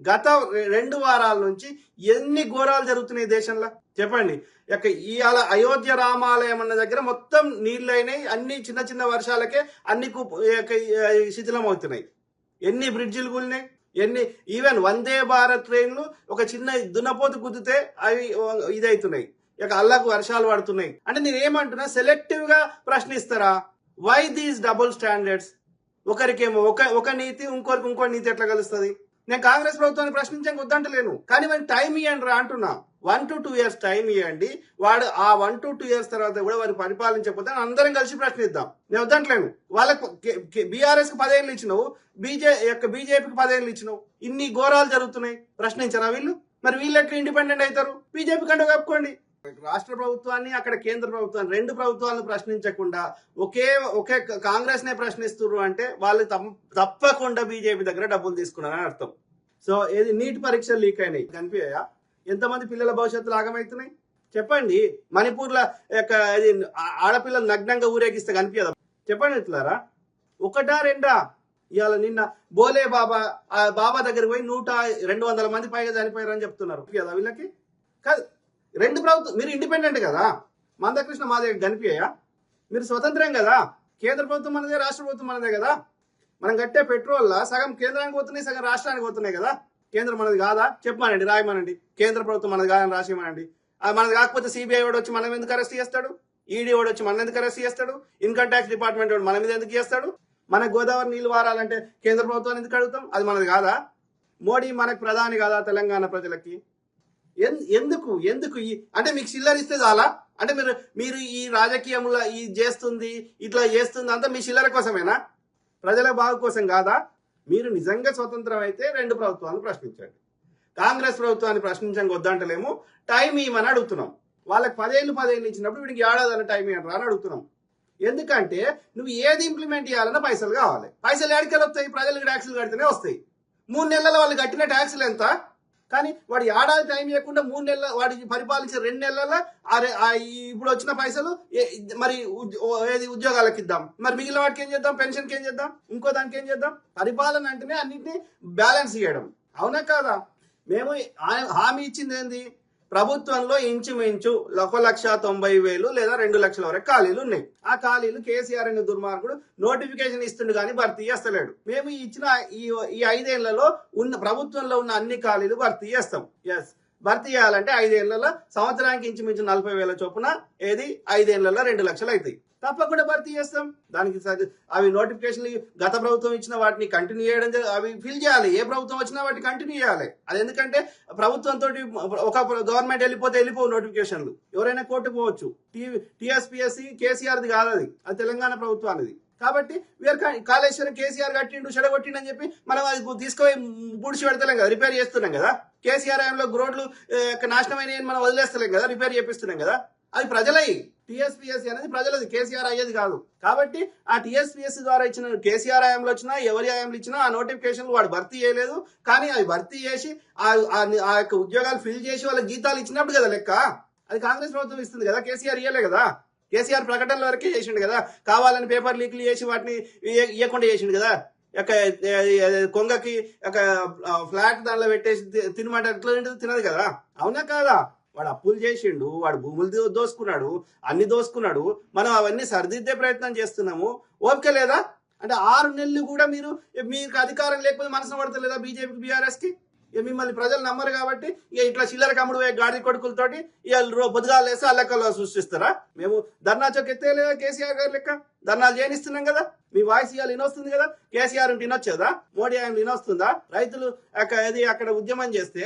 గత రెండు వారాల నుంచి ఎన్ని ఘోరాలు జరుగుతున్నాయి దేశంలో? చెప్పండి. ఇక ఇవాళ అయోధ్య రామాలయం అన్న దగ్గర మొత్తం నీళ్ళు అయినాయి అన్ని చిన్న చిన్న వర్షాలకే అన్ని శిథిలం అవుతున్నాయి ఎన్ని బ్రిడ్జిలు కూలినాయి? ఎన్ని ఈవెన్ వందే భారత్ ట్రైన్లు ఒక చిన్న దున్నపోతు గుద్దితే అవి ఇదవుతున్నాయి ఇక అల్లకు వర్షాలు పడుతున్నాయి. అంటే నేను ఏమంటున్నా సెలెక్టివ్గా ప్రశ్నిస్తారా? వై దీస్ డబుల్ స్టాండర్డ్స్ ఒకరికేమో ఒక ఒక నీతి ఇంకొకరికి ఇంకో నీతి ఎట్లా కలుస్తుంది? నేను కాంగ్రెస్ ప్రభుత్వాన్ని ప్రశ్నించక వద్దంటలేను. కానీ మరి టైం ఇవ్వండి రా అంటున్నా. One to two years time ఇవ్వండి వాడు ఆ వన్ టు టూ ఇయర్స్ తర్వాత కూడా వారు పరిపాలించకపోతే అందరం కలిసి ప్రశ్నిద్దాం. నేను వద్దంటలేను. వాళ్ళకు బీఆర్ఎస్కి పదేళ్ళు ఇచ్చినావు. బీజే యొక్క బీజేపీకి పదేళ్ళు ఇచ్చినావు. ఇన్ని ఘోరాలు జరుగుతున్నాయి. ప్రశ్నించరా వీళ్ళు? మరి వీళ్ళు ఎట్లా ఇండిపెండెంట్ అవుతారు? బీజేపీ కంటే కప్పుకోండి. రాష్ట్ర ప్రభుత్వాన్ని అక్కడ కేంద్ర ప్రభుత్వాన్ని రెండు ప్రభుత్వాలను ప్రశ్నించకుండా ఒకే ఒకే కాంగ్రెస్ నే ప్రశ్నిస్తున్నారు అంటే వాళ్ళు తప్ప- తప్పకుండా బీజేపీ దగ్గర డబ్బులు తీసుకున్నారని అర్థం. సో ఏది నీట్ పరీక్షలు లీక్ అయినాయి. కనిపించాయా ఎంతమంది పిల్లల భవిష్యత్తులు ఆగమవుతున్నాయి చెప్పండి. మణిపూర్ల యొక్క ఇది ఆడపిల్లలు నగ్నంగా ఊరేగిస్తే కనిపించదా చెప్పండి ఇట్లారా ఒకటా రెండా? ఇవాళ నిన్న బోలే బాబా బాబా దగ్గరికి పోయి నూట రెండు వందల మంది పైగా చనిపోయారని చెప్తున్నారు. కదా వీళ్ళకి? కాదు. రెండు ప్రభుత్వం మీరు ఇండిపెండెంట్ కదా? మందకృష్ణ మా దగ్గర కనిపించాయా? మీరు స్వతంత్రం కదా? కేంద్ర ప్రభుత్వం మనదే రాష్ట్ర ప్రభుత్వం మనదే కదా? మనం కట్టే పెట్రోల్ సగం కేంద్రానికి పోతున్నాయి సగం రాష్ట్రానికి పోతున్నాయి కదా? కేంద్రం మనది కాదా? చెప్పమానండి రాయమనండి. కేంద్ర ప్రభుత్వం మనది కాదని రాసేయమనండి. అది మనది కాకపోతే సిబిఐ వాడు వచ్చి మనం ఎందుకు అరెస్ట్ చేస్తాడు? ఈడీ వాడు వచ్చి మనం ఎందుకు అరెస్ట్ చేస్తాడు? ఇన్కమ్ ట్యాక్స్ డిపార్ట్మెంట్ వాడు మన మీద ఎందుకు చేస్తాడు? మన గోదావరి నీళ్ళు వారాలంటే కేంద్ర ప్రభుత్వాన్ని ఎందుకు అడుగుతాం? అది మనది కాదా? మోడీ మనకు ప్రధాని కాదా తెలంగాణ ప్రజలకి? ఎందుకు? ఎందుకు అంటే మీకు చిల్లర ఇస్తే చాలా? అంటే మీరు మీరు ఈ రాజకీయంలో ఈ చేస్తుంది ఇట్లా చేస్తుంది అంతా మీ చిల్లర కోసమేనా? ప్రజల బాగు కోసం కాదా? మీరు నిజంగా స్వతంత్రం అయితే రెండు ప్రభుత్వాలను ప్రశ్నించండి. కాంగ్రెస్ ప్రభుత్వాన్ని ప్రశ్నించడానికి వద్దంటలేము. టైం ఇవ్వమని అడుగుతున్నాం. వాళ్ళకి పదేళ్ళు పదేళ్ళు ఇచ్చినప్పుడు వీడికి ఏడాది టైం ఇవ్వరా అని అడుగుతున్నాం. ఎందుకంటే నువ్వు ఏది ఇంప్లిమెంట్ చేయాలన్నా పైసలు కావాలి. పైసలు ఎక్కడికి వస్తాయి ప్రజలకు ట్యాక్సులు కడితేనే వస్తాయి. మూడు నెలల వాళ్ళు కట్టిన ట్యాక్సులు ఎంత? కానీ వాడు ఏడాది టైం ఇవ్వకుండా మూడు నెలల వాడికి పరిపాలించే రెండు నెలల అరే ఇప్పుడు వచ్చిన పైసలు ఏ- మరి ఏది ఉద్యోగాలకు ఇద్దాం. మరి మిగిలిన వాడికి ఏం చేద్దాం? పెన్షన్కి ఏం చేద్దాం? ఇంకో దానికి ఏం చేద్దాం? పరిపాలన అంటేనే అన్నింటినీ బ్యాలెన్స్ చేయడం. అవునా కాదా? మేము హామీ ఇచ్చింది ఏంది? ప్రభుత్వంలో ఇంచుమించు ఒక లక్ష తొంభై వేలు లేదా రెండు లక్షల వరకు ఖాళీలు ఉన్నాయి. ఆ ఖాళీలు కేసీఆర్ అనే దుర్మార్గుడు నోటిఫికేషన్ ఇస్తుండు కానీ భర్తీ చేస్తలేడు. మేము ఇచ్చిన ఈ ఈ ఐదేళ్ళలో ఉన్న ప్రభుత్వంలో ఉన్న అన్ని ఖాళీలు భర్తీ చేస్తాం. ఎస్ భర్తీ చేయాలంటే ఐదేళ్ళలో సంవత్సరానికి ఇంచుమించు నలభై వేల చొప్పున ఏది? ఐదేళ్ళలో రెండు లక్షలు అవుతాయి. తప్పకుండా భర్తీ చేస్తాం. దానికి అవి నోటిఫికేషన్లు గత ప్రభుత్వం ఇచ్చిన వాటిని కంటిన్యూ చేయడం అవి ఫిల్ చేయాలి. ఏ ప్రభుత్వం వచ్చినా వాటిని కంటిన్యూ చేయాలి. అది ఎందుకంటే ప్రభుత్వంతో ఒక గవర్నమెంట్ వెళ్ళిపోతే వెళ్ళిపోవు నోటిఫికేషన్లు ఎవరైనా కోర్టు పోవచ్చు. టీఎస్పీఎస్సీ కేసీఆర్ది కాదు అది. అది తెలంగాణ ప్రభుత్వానిది. కాబట్టి వీఆర్ కాళేశ్వరం కేసీఆర్ కట్టిండు చెడగొట్టిండు అని చెప్పి మనం అది తీసుకుపోయి పుడిచి పెడతలేం కదా. రిపేర్ చేస్తున్నాం కదా. కేసీఆర్లో రోడ్లు నాశనమైన మనం వదిలేస్తలేం కదా. రిపేర్ చేపిస్తున్నాం కదా. అది ప్రజలై టీఎస్పీఎస్సీ అనేది ప్రజలది కేసీఆర్ అయ్యేది కాదు. కాబట్టి ఆ టీఎస్పీఎస్సీ ద్వారా ఇచ్చిన కేసీఆర్ హయాంలో వచ్చినా ఎవరి హయాంలో ఇచ్చినా ఆ నోటిఫికేషన్లు వాడు భర్తీ చేయలేదు. కానీ అవి భర్తీ చేసి ఆ ఆ- యొక్క ఉద్యోగాలు ఫిల్ చేసి వాళ్ళకి జీతాలు ఇచ్చినప్పుడు కదా లెక్క? అది కాంగ్రెస్ ప్రభుత్వం ఇస్తుంది కదా కేసీఆర్ ఇయ్యలే కదా? కేసీఆర్ ప్రకటనల వరకే చేసిండు కదా? కావాలని పేపర్ లీక్లు చేసి వాటిని ఇవ్వకుండా చేసిండు కదా? యొక్క కొంగకి ఒక ఫ్లాట్ దానిలో పెట్టేసి తి- తినమంటే ఎట్లా తింటుంది తినదు కదా? అవునా కాదా? వాడు అప్పులు చేసిండు వాడు భూములు దోసుకున్నాడు అన్ని దోసుకున్నాడు మనం అవన్నీ సరిదిద్దే ప్రయత్నం చేస్తున్నాము. ఓపిక లేదా? అంటే ఆరు నెలలు కూడా మీరు మీకు అధికారం లేకపోతే మనసు పడతలేదా బీజేపీకి బీఆర్ఎస్కి? ఇక మిమ్మల్ని ప్రజలు నమ్మరు కాబట్టి ఇక ఇట్లా చిల్లర కమ్ముడు గాడి కొడుకులతోటి ఇక బుధగాలు వేసి అల్లెక్కలు ఆ లెక్కలో సృష్టిస్తారా? మేము ధర్నా చౌక్ ఎత్తేలేదా కేసీఆర్ గారు లెక్క. ధర్నాలు చేయనిస్తున్నాం కదా? మీ వాయిస్ ఇవాళ వినొస్తుంది కదా? కేసీఆర్ వినొచ్చేదా మోడీ ఆయన వినొస్తుందా రైతులు అక్కడ అది అక్కడ ఉద్యమం చేస్తే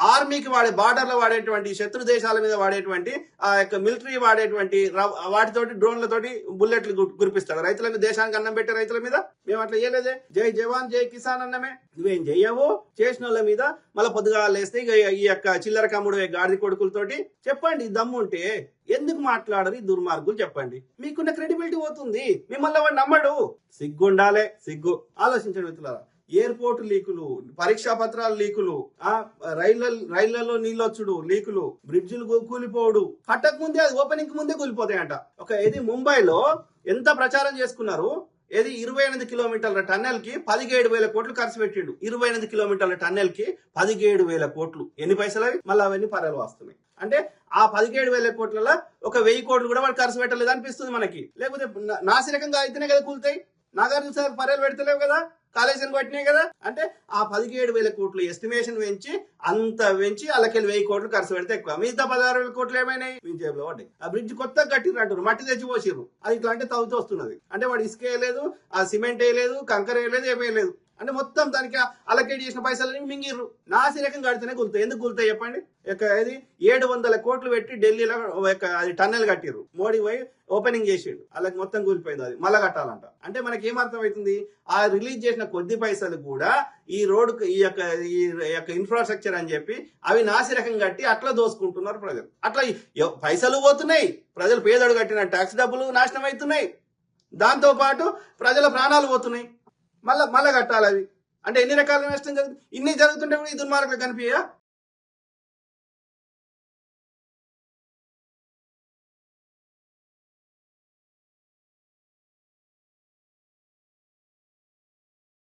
ఆర్మీకి వాడే బార్డర్లో వాడేటువంటి శత్రు దేశాల మీద వాడేటువంటి ఆ యొక్క మిలిటరీ వాడేటువంటి వాటితోటి డ్రోన్లతోటి బుల్లెట్లు గు- కురిపిస్తాడు రైతుల మీద దేశానికి అన్నం పెట్టే రైతుల మీద మేము అట్లా చేయలేదే. జై జవాన్ జై కిసాన్ అన్నమే. నువ్వేం చెయ్యవు చేసిన వాళ్ళ మీద మళ్ళీ పొద్దుగా లేస్తే ఇక ఈ యొక్క చిల్లర కమ్ముడు గాడిద కొడుకులతోటి చెప్పండి దమ్ము ఉంటే ఎందుకు మాట్లాడరు ఈ దుర్మార్గులు చెప్పండి. మీకున్న క్రెడిబిలిటీ పోతుంది. మిమ్మల్ని వాడు నమ్మడు. సిగ్గు ఉండాలే సిగ్గు. ఆలోచించండి మిత్రులారా. ఎయిర్పోర్ట్ లీకులు పరీక్షా పత్రాల లీకులు ఆ రైళ్ళ రైళ్ళలో నీళ్ళొచ్చుడు లీకులు బ్రిడ్జిలు కూలిపోవడు. కట్టక ముందే అది ఓపెనింగ్ ముందే కూలిపోతాయంట. ఒక ఇది ముంబైలో ఎంత ప్రచారం చేసుకున్నారు? ఏది ఇరవై ఎనిమిది కిలోమీటర్ల టన్నెల్కి పదిహేడు వేల కోట్లు ఖర్చు పెట్టిండు. ఇరవై ఎనిమిది కిలోమీటర్ల టన్నెల్కి పదిహేడు వేల కోట్లు. ఎన్ని పైసలు అవి? మళ్ళీ అవన్నీ పర్యలు వస్తున్నాయి. అంటే ఆ పదిహేడు వేల కోట్లలో ఒక వెయ్యి కోట్లు కూడా వాడు ఖర్చు పెట్టలేదు అనిపిస్తుంది మనకి. లేకపోతే నాసిరకంగా అయితేనే కదా కూలుతాయి. నాగార్జున సార్ పర్యలు పెడతలేవు కదా. కాళేశ్వరం కొట్టినాయి కదా. అంటే ఆ పదిహేడు వేల కోట్లు ఎస్టిమేషన్ పెంచి అంత పెంచి వాళ్ళకి వెయ్యి కోట్లు ఖర్చు పెడితే ఎక్కువ. మిగతా పదహారు వేల కోట్లు ఏమైనాయి? మీ జేబులో పడ్డాయి. ఆ బ్రిడ్జ్ కొత్తగా కట్టిర్రు అంటారు మట్టి తెచ్చి పోసిర్రు. అది ఇట్లా అంటే తవ్వుతూ వస్తున్నది. అంటే వాడు ఇసుక వేయలేదు ఆ సిమెంట్ వేయలేదు కంకర వేయలేదు ఏమీ లేదు అంటే మొత్తం దానికి అలకేట్ చేసిన పైసలని మింగిర్రు. నాసిరకం కడితేనే గుల్తాయి ఎందుకు గుల్తాయి చెప్పండి? ఇక ఇది ఏడు వందల కోట్లు పెట్టి ఢిల్లీలో ఒక అది టన్నెల్ కట్టిర్రు. మోడీ పోయి ఓపెనింగ్ చేసిండు. వాళ్ళకి మొత్తం కూలిపోయింది అది. మళ్ళా కట్టాలంట. అంటే మనకి ఏం అర్థమవుతుంది ఆ రిలీజ్ చేసిన కొద్ది పైసలు కూడా ఈ రోడ్డు ఈ యొక్క ఈ యొక్క ఇన్ఫ్రాస్ట్రక్చర్ అని చెప్పి అవి నాసిరకం కట్టి అట్లా దోసుకుంటున్నారు ప్రజలు. అట్లా పైసలు పోతున్నాయి. ప్రజలు పేదోడు కట్టిన ట్యాక్స్ డబ్బులు నాశనం అవుతున్నాయి. దాంతో పాటు ప్రజల ప్రాణాలు పోతున్నాయి. మళ్ళా మళ్ళా కట్టాలి అవి అంటే ఎన్ని రకాల నష్టం జరుగుతుంది? ఇన్ని జరుగుతుంటే కూడా ఈ దుర్మార్గులు కనిపించా